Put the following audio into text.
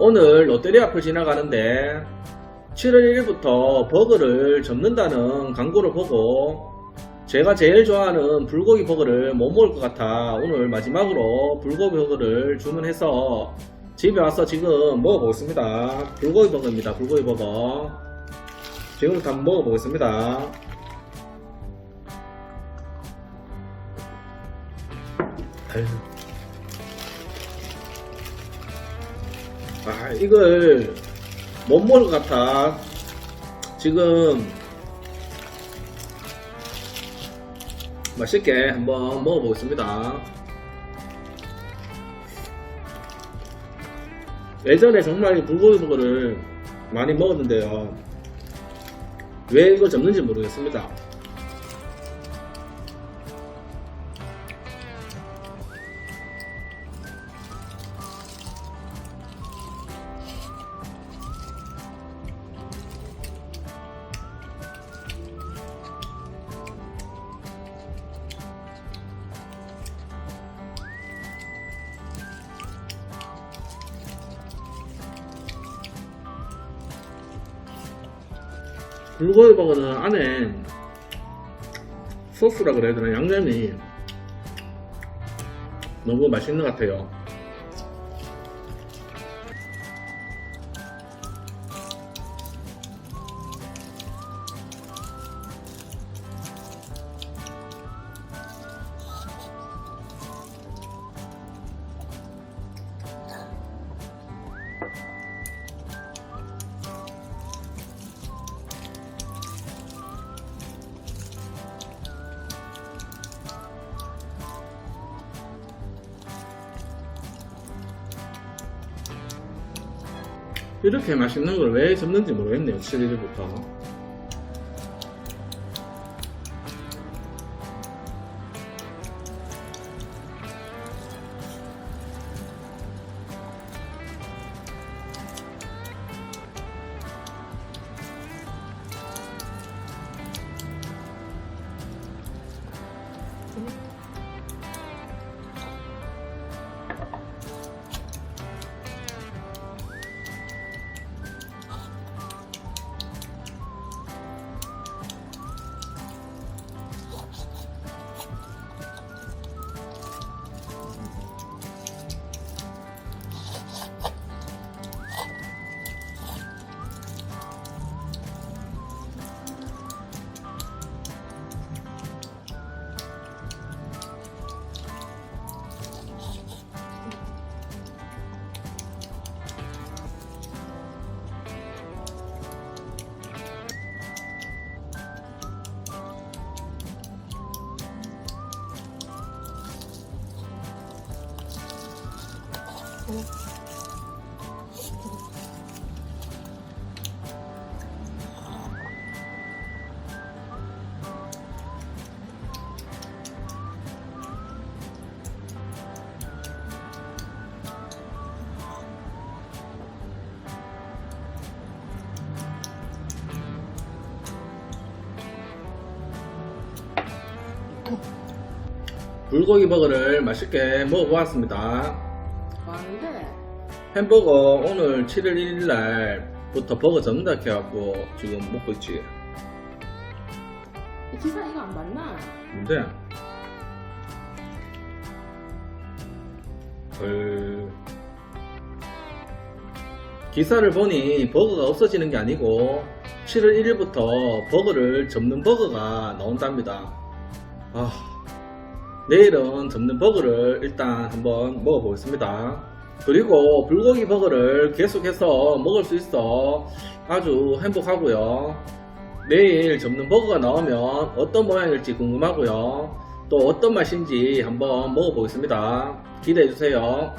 오늘 롯데리아 앞을 지나가는데 7월 1일부터 버거를 접는다는 광고를 보고 제가 제일 좋아하는 불고기 버거를 못 먹을 것 같아 오늘 마지막으로 불고기 버거를 주문해서 집에 와서 지금 먹어보겠습니다. 불고기 버거입니다. 불고기 버거. 지금부터 한번 먹어보겠습니다. 아유. 아, 이걸 못 먹을 것 같아. 지금 맛있게 한번 먹어보겠습니다. 예전에 정말 이 불고기 버거를 많이 먹었는데요. 왜 이거 접는지 모르겠습니다. 불고기 버거는 안에 소스라 그래야 되나 양념이 너무 맛있는 것 같아요. 이렇게 맛있는 걸 왜 접는지 모르겠네요. 7일부터. 불고기 버거를 맛있게 먹어보았습니다. 많은데 햄버거 오늘 7월 1일 날부터 버거 접는다 해갖고 지금 먹고 있지. 이 기사 이거 안 맞나? 뭔데? 헐. 기사를 보니 버거가 없어지는 게 아니고 7월 1일부터 버거를 접는 버거가 나온답니다. 아, 내일은 접는 버거를 일단 한번 먹어보겠습니다. 그리고 불고기 버거를 계속해서 먹을 수 있어 아주 행복하고요. 내일 접는 버거가 나오면 어떤 모양일지 궁금하고요. 또 어떤 맛인지 한번 먹어보겠습니다. 기대해주세요.